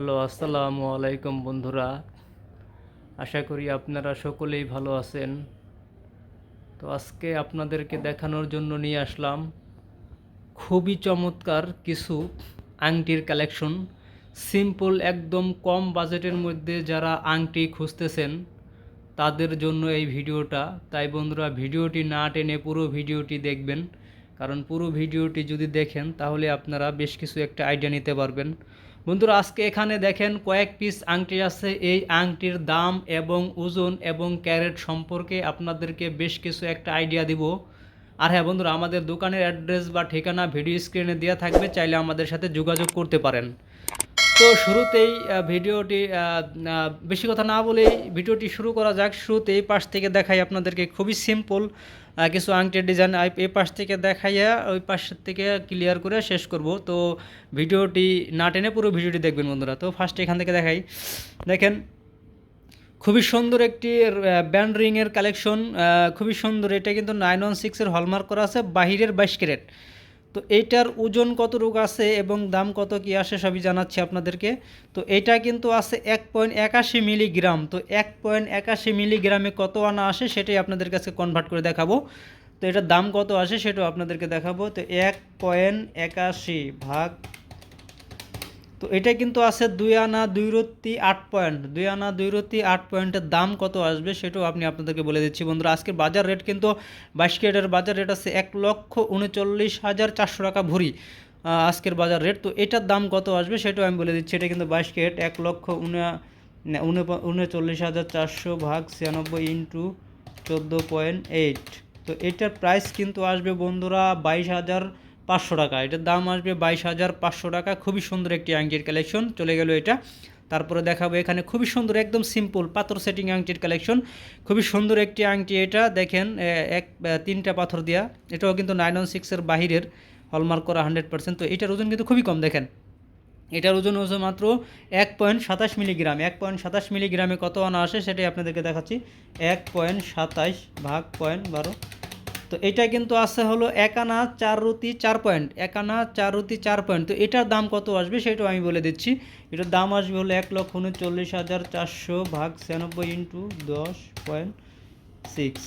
Hello, আসসালামু আলাইকুম বন্ধুরা। আশা করি আপনারা সকলেই ভালো আছেন। তো আজকে আপনাদেরকে দেখানোর জন্য নিয়ে আসলাম খুবই চমৎকার কিছু আংটির কালেকশন। সিম্পল, একদম কম বাজেটের মধ্যে যারা আংটি খুঁজতেছেন, তাদের জন্য এই ভিডিওটা। তাই বন্ধুরা, ভিডিওটি না টেনে পুরো ভিডিওটি দেখবেন। কারণ পুরো ভিডিওটি যদি দেখেন, তাহলে আপনারা বেশ কিছু একটা আইডিয়া নিতে পারবেন। বন্ধুরা, আজকে এখানে দেখেন কয়েক পিস আংটি আছে। এই আংটির দাম এবং ওজন এবং ক্যারেট সম্পর্কে আপনাদেরকে বেশ কিছু একটা আইডিয়া দিব। আর হ্যাঁ বন্ধুরা, আমাদের দোকানের অ্যাড্রেস বা ঠিকানা ভিডিও স্ক্রিনে দেওয়া থাকবে, চাইলে আমাদের সাথে যোগাযোগ করতে পারেন। তো শুরুতেই ভিডিওটি বেশি কথা না বলেই ভিডিওটি শুরু করা যাক। শুরুতেই পাশ থেকে দেখাই আপনাদেরকে খুবই সিম্পল কিছু আংটির ডিজাইন এই পাশ থেকে দেখাইয়া ওই পাশ থেকে ক্লিয়ার করে শেষ করব। তো ভিডিওটি না টেনে পুরো ভিডিওটি দেখবেন বন্ধুরা। তো ফার্স্টে এখান থেকে দেখাই। দেখেন, খুবই সুন্দর একটি ব্যান্ড রিংয়ের কালেকশন খুবই সুন্দর। এটা কিন্তু নাইন ওয়ান সিক্সের হলমার্ক করা আছে। বাহিরের বাইশ ক্যারেট। তো এইটার ওজন কত রোগ আছে এবং দাম কত কি আসে সবই জানাচ্ছি আপনাদেরকে। তো এটা কিন্তু আছে এক পয়েন্ট একাশি মিলিগ্রাম। তো এক পয়েন্ট একাশি মিলিগ্রামে কত আনা আসে সেটাই আপনাদের কাছে কনভার্ট করে দেখাবো। তো এটার দাম কত আসে সেটাও আপনাদেরকে দেখাবো। তো এক পয়েন্ট একাশি ভাগ তো এটা কিন্তু আছে দুই আনা দুই রত্তি আট পয়েন্ট। দুই আনা দুই রত্তি আট পয়েন্টের দাম কত আসবে সেটাও আপনি আপনাদেরকে বলে দিচ্ছি। বন্ধুরা, আজকের বাজার রেট কিন্তু বাইশ ক্যারেটের বাজার রেট আছে এক লক্ষ উনচল্লিশ হাজার চারশো টাকা ভরি আজকের বাজার রেট। তো এটার দাম কত আসবে সেটাও আমি বলে দিচ্ছি। এটা কিন্তু বাইশ ক্যারেট এক লক্ষ উনচল্লিশ হাজার চারশো ভাগ ছিয়ানব্বই ইন্টু চোদ্দ পয়েন্ট এইট। তো এটার প্রাইস কিন্তু আসবে বন্ধুরা বাইশ হাজার পাঁচশো টাকা। এটার দাম আসবে বাইশ হাজার পাঁচশো টাকা। খুবই সুন্দর একটি আংটির কালেকশন। চলে গেল এটা। তারপরে দেখাবো এখানে খুবই সুন্দর, একদম সিম্পল পাথর সেটিং আংটির কালেকশন। খুবই সুন্দর একটি আংটি এটা। দেখেন এক তিনটা পাথর দেওয়া এটাও কিন্তু নাইন ওয়ান সিক্সের বাহিরের হলমার্ক করা হান্ড্রেড পার্সেন্ট তো এটার ওজন কিন্তু খুবই কম, দেখেন। এটার ওজন হচ্ছে মাত্র এক পয়েন্ট সাতাশ মিলিগ্রাম এক পয়েন্ট সাতাশ মিলিগ্রামে কত আনা আসে সেটাই আপনাদেরকে দেখাচ্ছি। এক পয়েন্ট সাতাইশ ভাগ পয়েন্ট বারো। তো এটা কিন্তু আছে হলো এক আনা চার রুতি চার পয়েন্ট, এক আনা চার রুতি চার পয়েন্ট। তো এটার দাম কত আসবে সেটাও আমি বলে দিচ্ছি। এটার দাম আসবে হলো এক লক্ষ উনচল্লিশ হাজার চারশো ভাগ ছিয়ানব্বই ইন্টু দশ পয়েন্ট সিক্স।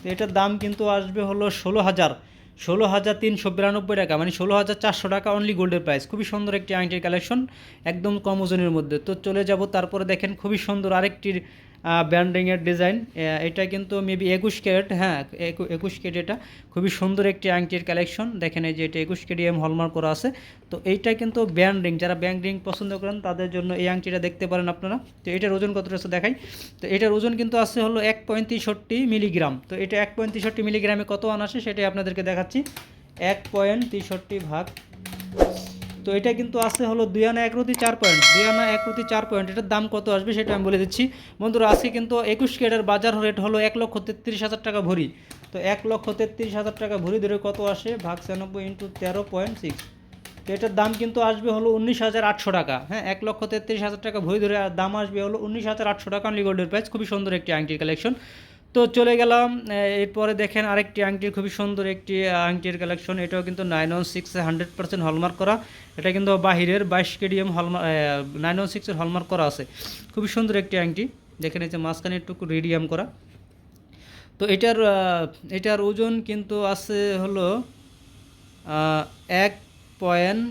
তো এটার দাম কিন্তু আসবে হলো ষোলো হাজার ষোলো হাজার তিনশো বিরানব্বই টাকা মানে ষোলো হাজার চারশো টাকা অনলি গোল্ডের প্রাইস খুবই সুন্দর একটি আংটির কালেকশন একদম কম ওজনের মধ্যে। তো চলে যাব তারপরে দেখেন খুবই সুন্দর আরেকটির ব্যান্ডিংয়ের ডিজাইন। এটা কিন্তু মেবি একুশ ক্যারেট হ্যাঁ একু- একুশ ক্যারেট এটা। খুবই সুন্দর একটি আংটির কালেকশন দেখেন এই যে এটা একুশ কেডিএম হলমার্ক করা আছে। তো এইটা কিন্তু ব্যান্ড, যারা ব্যান্ড পছন্দ করেন, তাদের জন্য এই আংটিটা দেখতে পারেন আপনারা। তো এটার ওজন কতটা আছে দেখাই। তো এটার ওজন কিন্তু আছে হলো এক পয়েন্ট তেষট্টি মিলিগ্রাম তো এটা এক পয়েন্ট তেষট্টি মিলিগ্রামে কত আনা আসে সেটাই আপনাদেরকে দেখাচ্ছি। এক পয়েন্ট তেষট্টি ভাগ তো এটা কিন্তু আছে হলো দুই আনা এক রুতি চার পয়েন্ট দুই আনা এক রুতি চার পয়েন্ট এটার দাম কত আসবে সেটা আমি বলে দিচ্ছি। বন্ধুরা, আজকে কিন্তু একুশ কেডের বাজার রেট হলো এক লক্ষ তেত্রিশ হাজার টাকা ভরি। তো এক লক্ষ তেত্রিশ হাজার টাকা ভরি ধরে কত আসে? ভাগ ছিয়ানব্বই ইন্টু তেরো পয়েন্ট সিক্স তো এটার দাম কিন্তু আসবে হলো উনিশ হাজার আটশো টাকা। হ্যাঁ এক লক্ষ তেত্রিশ হাজার টাকা ভরি ধরে দাম আসবে হলো উনিশ হাজার আটশো টাকা। অনলি গোল্ডের প্রাইস খুবই সুন্দর একটি আংটির কালেকশন তো চলে গেলাম এরপরে দেখেন আরেকটি আংটির, খুবই সুন্দর একটি আংটির কালেকশন এটাও কিন্তু নাইন ওয়ান সিক্সে হান্ড্রেড পার্সেন্ট হলমার্ক করা। এটা কিন্তু বাহিরের বাইশ কেডিএম হলমার্ক নাইন ওয়ান সিক্সের হলমার্ক করা আছে। খুবই সুন্দর একটি আংটি। দেখেন এই যে মাঝখানে একটু রেডিয়াম করা। তো এটার এটার ওজন কিন্তু আছে হলো এক পয়েন্ট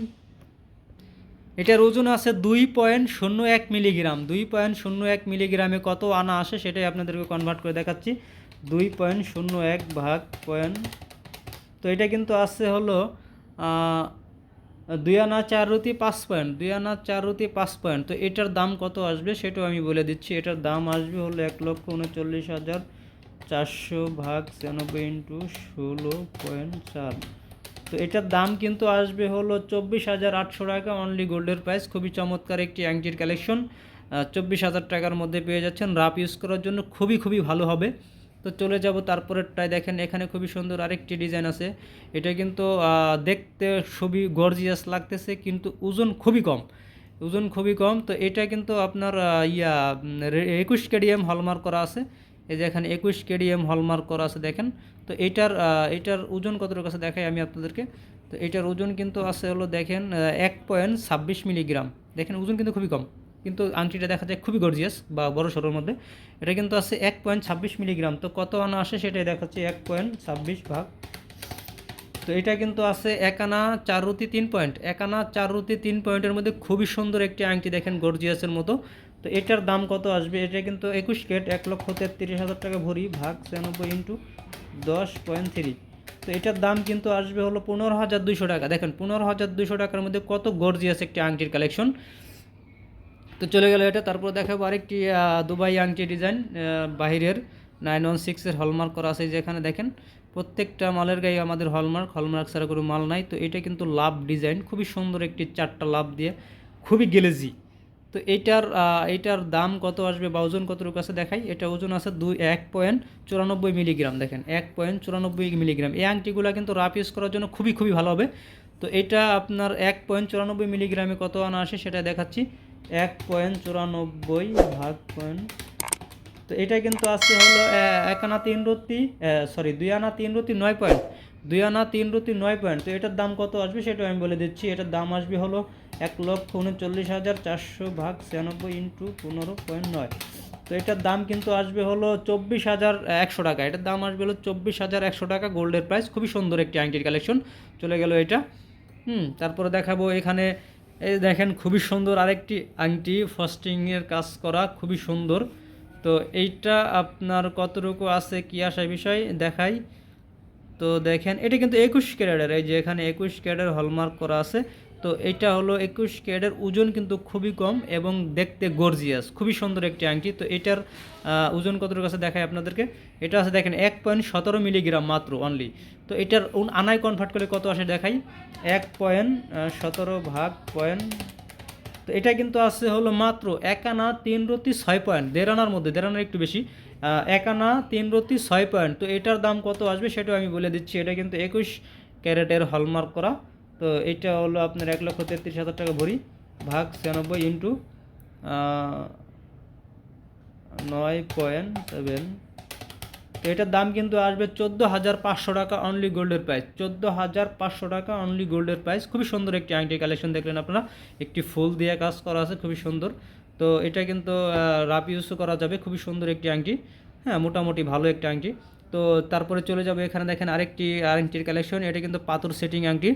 এটার ওজন আছে দুই পয়েন্ট শূন্য এক মিলিগ্রাম। দুই পয়েন্ট শূন্য এক মিলিগ্রামে কত আনা আসে সেটাই আপনাদেরকে কনভার্ট করে দেখাচ্ছি। দুই পয়েন্ট শূন্য এক ভাগ পয়েন্ট। তো এটা কিন্তু আছে হলো দুই আনা চার রুতি পাঁচ পয়েন্ট, দুই আনা চার রুতি পাঁচ পয়েন্ট। তো এটার দাম কত আসবে সেটাও আমি বলে দিচ্ছি। এটার দাম আসবে হলো এক লক্ষ উনচল্লিশ হাজার চারশো ভাগ ছিয়ানব্বই ইন্টু ষোলো পয়েন্ট চার। তো এটার দাম কিন্তু আসবে হলো চব্বিশ হাজার আটশো টাকা। অনলি গোল্ডের প্রাইস খুবই চমৎকার একটি আংটির কালেকশন চব্বিশ হাজার টাকার মধ্যে পেয়ে যাচ্ছেন। রাফ ইউজ করার জন্য খুবই খুবই ভালো হবে। তো চলে যাব তারপরেরটায়। দেখেন, এখানে খুবই সুন্দর আরেকটি ডিজাইন আছে। এটা কিন্তু দেখতে খুবই গর্জিয়াস লাগতেছে, কিন্তু ওজন খুবই কম। ওজন খুবই কম। তো এটা কিন্তু আপনার ইয়া একুশ কেডিএম হলমার্ক করা আছে। এই যে এখানে একুশ কেডিএম হলমার্ক করা আছে, দেখেন। তো এটার এটার ওজন কতটুকু আছে দেখাই আমি আপনাদেরকে। তো এটার ওজন কিন্তু আছে হলো দেখেন এক পয়েন্ট ছাব্বিশ মিলিগ্রাম দেখেন ওজন কিন্তু খুবই কম, কিন্তু আংটিটা দেখা যায় খুবই গর্জিয়াস বা বড় সড়োর মধ্যে। এটা কিন্তু আছে এক পয়েন্ট ছাব্বিশ মিলিগ্রাম তো কত আনা আসে সেটাই দেখাচ্ছে, এক পয়েন্ট ছাব্বিশ ভাগ। তো এটা কিন্তু আছে এক আনা চার রুতি তিন পয়েন্ট এক আনা চার রুতি তিন পয়েন্টের মধ্যে খুবই সুন্দর একটি আংটি দেখেন গর্জিয়াসের মতো। তো এটার দাম কত আসবে? এটা কিন্তু একুশ কেট এক লক্ষ তেত্রিশ হাজার টাকা ভরি, ভাগ ছিয়ানব্বই ইন্টু দশ পয়েন্ট থ্রি। তো এটার দাম কিন্তু আসবে হলো পনেরো হাজার দুইশো টাকা। দেখেন, পনেরো হাজার দুইশো টাকার মধ্যে কত গর্জিয়াস একটি আংটির কালেকশন। তো চলে গেল এটা। তারপর দেখাবো আরেকটি দুবাই আংটি ডিজাইন বাহিরের নাইন ওয়ান সিক্সের হলমার্ক করা আছে যেখানে দেখেন। প্রত্যেকটা মালের গায়ে আমাদের হলমার্ক হলমার্ক ছাড়া কোনো মাল নাই। তো এটা কিন্তু লাভ ডিজাইন, খুবই সুন্দর একটি চারটা লাভ দিয়ে, খুবই গেলেজি। তো এইটার এইটার দাম কত আসবে বা ওজন কতটুকু আছে দেখাই। এটা ওজন আছে দুই, এক পয়েন্ট চুরানব্বই মিলিগ্রাম, দেখেন। এক পয়েন্ট চুরানব্বই মিলিগ্রাম। এই আংটিগুলো কিন্তু রাফ ইউজ করার জন্য খুবই খুবই ভালো হবে। তো এটা আপনার এক পয়েন্ট চুরানব্বই মিলিগ্রামে কত আনা আসে সেটা দেখাচ্ছি। এক পয়েন্ট চুরানব্বই ভাগ পয়েন্ট। তো এটা কিন্তু আছে হলো এক আনা তিন রুতি সরি দুই আনা তিন রুতি নয় পয়েন্ট। দুই আনা তিন রুতি নয় পয়েন্ট। তো এটার দাম কত আসবে সেটা আমি বলে দিচ্ছি। এটার দাম আসবে হলো এক লক্ষ উনচল্লিশ হাজার চারশো ভাগ ছিয়ানব্বই ইন্টু পনেরো পয়েন্ট নয়। তো এটার দাম কিন্তু আসবে হলো চব্বিশ হাজার একশো টাকা। এটার দাম আসবে হলো চব্বিশ হাজার একশো টাকা, গোল্ডের প্রাইস। খুবই সুন্দর একটি আংটির কালেকশন। চলে গেল এটা। হুম, তারপরে দেখাবো এখানে, এই দেখেন খুবই সুন্দর আরেকটি আংটি, ফস্টিংয়ের কাজ করা, খুবই সুন্দর। তো এইটা আপনার কতটুকু আছে কি আসা বিষয় দেখাই। তো দেখেন, এটা কিন্তু একুশ ক্যারেটের, এই যে এখানে একুশ ক্যারেটের হলমার্ক করা আছে। তো এটা হলো একুশ ক্যারেটের ওজন কিন্তু খুবই কম এবং দেখতে গর্জিয়াস খুবই সুন্দর একটি আংটি। তো এটার ওজন কতটুকু আছে দেখায় আপনাদেরকে। এটা আছে দেখেন এক পয়েন্ট সতেরো মিলিগ্রাম মাত্র অনলি তো এটার আনায় কনভার্ট করে কত আসে দেখাই? এক পয়েন্ট সতেরো ভাগ পয়েন্ট। তো এটা কিন্তু আছে হলো মাত্র এক আনা তিন রতি ছয় পয়েন্ট। দেড় আনার মধ্যে, দেড় আনার একটু বেশি। এক আনা তিন রতি ছয় পয়েন্ট। তো এটার দাম কত আসবে সেটাও আমি বলে দিচ্ছি। এটা কিন্তু একুশ ক্যারেটের হলমার্ক করা। তো এটা হলো আপনার এক লক্ষ তেত্রিশ হাজার টাকা ভরি, ভাগ ছিয়ানব্বই ইন্টু নয় পয়েন্ট সেভেন। তো এটার দাম কিন্তু আসবে চোদ্দ হাজার পাঁচশো টাকা অনলি গোল্ডের প্রাইস চোদ্দ হাজার পাঁচশো টাকা অনলি গোল্ডের প্রাইস খুবই সুন্দর একটি আংটি কালেকশন দেখলেন আপনারা। একটি ফুল দিয়ে কাজ করা আছে, খুবই সুন্দর। তো এটা কিন্তু রাপ ইউজও করা যাবে। খুবই সুন্দর একটি আংটি। হ্যাঁ মোটামুটি ভালো একটি আংটি। তো তারপরে চলে যাবে এখানে দেখেন আরেকটি আংটির কালেকশন এটা কিন্তু পাথর সেটিং আংটি।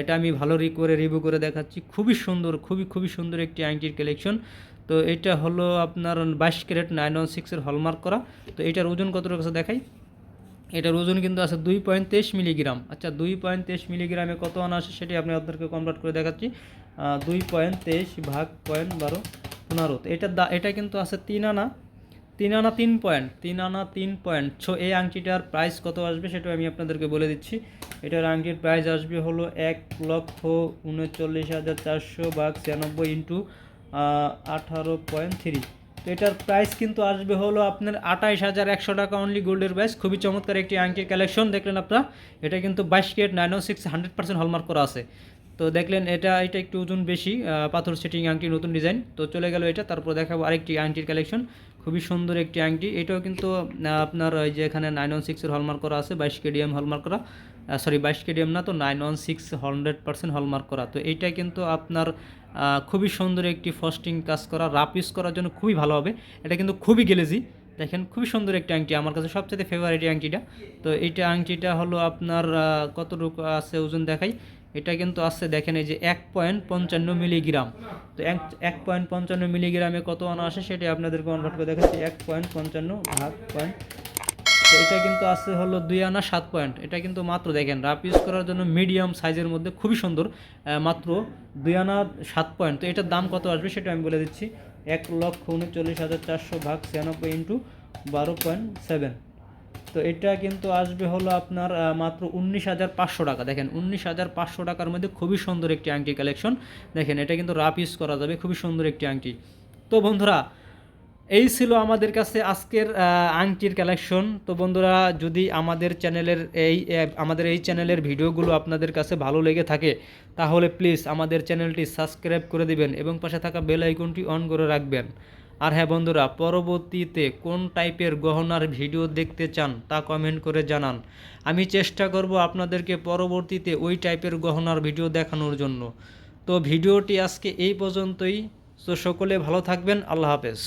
এটা আমি ভালো রি, করে রিভিউ করে দেখাচ্ছি। খুবই সুন্দর, খুবই খুবই সুন্দর একটি আংটির কালেকশন তো এটা হলো আপনার বাইশ ক্যারেট নাইন ওয়ান সিক্সের হলমার্ক করা। তো এটার ওজন কতটুকু আছে দেখাই? এটার ওজন কিন্তু আছে দুই পয়েন্ট তেইশ মিলিগ্রাম আচ্ছা দুই পয়েন্ট তেইশ মিলিগ্রামে কত আনা আসে সেটি আপনি আপনাদেরকে কনভার্ট করে দেখাচ্ছি। দুই পয়েন্ট তেইশ ভাগ পয়েন্ট বারো, পনেরো। তো এটার দা, এটা কিন্তু আছে তিন আনা। তিন আনা তিন পয়েন্ট, তিন আনা তিন পয়েন্ট। সো এই আংটিটার প্রাইস কত আসবে সেটা আমি আপনাদেরকে বলে দিচ্ছি। এটার আংটির প্রাইস আসবে হলো এক লক্ষ উনচল্লিশ হাজার চারশো ভাগ ছিয়ানব্বই ইন্টু আঠারো পয়েন্ট থ্রি তো এটার প্রাইস কিন্তু আসবে হলো আপনার আঠাইশ হাজার একশো টাকা অনলি গোল্ডের প্রাইস খুবই চমৎকার একটি আংটির কালেকশন দেখলেন আপনারা, এটা কিন্তু বাইশ Kate nine six hundred percent hallmark করা আছে। তো দেখলেন এটা এটা একটু ওজন বেশি পাথর সেটিং আংটি নতুন ডিজাইন তো চলে গেল এটা, তারপর দেখাবো আরেকটি আংটির কালেকশন খুবই সুন্দর একটি আংটি। এটাও কিন্তু আপনার ওই যে এখানে নাইন ওয়ান সিক্সের হলমার্ক করা আছে, বাইশ কেডিএম হলমার্ক করা। সরি বাইশ কেডিএম না তো nine one six hundred percent hallmark করা। তো এইটা কিন্তু আপনার খুবই সুন্দর একটি ফস্টিং কাজ করা রাপ ইউজ করার জন্য খুবই ভালো হবে। এটা কিন্তু খুবই গেলেজি দেখেন, খুবই সুন্দর একটি আংটি, আমার কাছে সবচেয়ে ফেভারিট আংটিটা। তো এইটা আংটিটা হলো আপনার কতটুকু আছে ওজন দেখাই? এটা কিন্তু আছে দেখেন এই যে এক পয়েন্ট পঞ্চান্ন মিলিগ্রাম। তো এক এক পয়েন্ট পঞ্চান্ন মিলিগ্রামে কত আনা আসে সেটা আপনাদেরকে কনভার্ট করে দেখাচ্ছি, এক পয়েন্ট পঞ্চান্ন ভাগ পয়েন্ট। তো এটা কিন্তু আছে হলো দুই আনা সাত পয়েন্ট। এটা কিন্তু মাত্র দেখেন রাপ ইউজ করার জন্য মিডিয়াম সাইজের মধ্যে খুবই সুন্দর মাত্র দুই আনা সাত পয়েন্ট। তো এটার দাম কত আসবে সেটা আমি বলে দিচ্ছি, এক লক্ষ উনচল্লিশ হাজার চারশো ভাগ ছিয়ানব্বই ইন্টু বারো পয়েন্ট সেভেন। তো এটা কিন্তু আসবে হলো আপনার মাত্র উনিশ হাজার পাঁচশো টাকা। দেখেন, উনিশ হাজার পাঁচশো টাকার মধ্যে খুবই সুন্দর একটি আংটি কালেকশন দেখেন, এটা কিন্তু রাপ ইউজ করা যাবে, খুবই সুন্দর একটি আংটি। তো বন্ধুরা, এই ছিল আমাদের কাছে আজকের আংটির কালেকশন তো বন্ধুরা, যদি আমাদের চ্যানেলের এই আমাদের এই চ্যানেলের ভিডিওগুলো আপনাদের কাছে ভালো লেগে থাকে, তাহলে প্লিজ আমাদের চ্যানেলটি সাবস্ক্রাইব করে দিবেন এবং পাশে থাকা বেল আইকনটি অন করে রাখবেন। আর হ্যাঁ বন্ধুরা, পরবর্তীতে কোন টাইপের গহনার ভিডিও দেখতে চান তা কমেন্ট করে জানান। আমি চেষ্টা করব আপনাদেরকে পরবর্তীতে ওই টাইপের গহনার ভিডিও দেখানোর জন্য। তো ভিডিওটি আজকে এই পর্যন্তই। তো সকলে ভালো থাকবেন। আল্লাহ হাফেজ।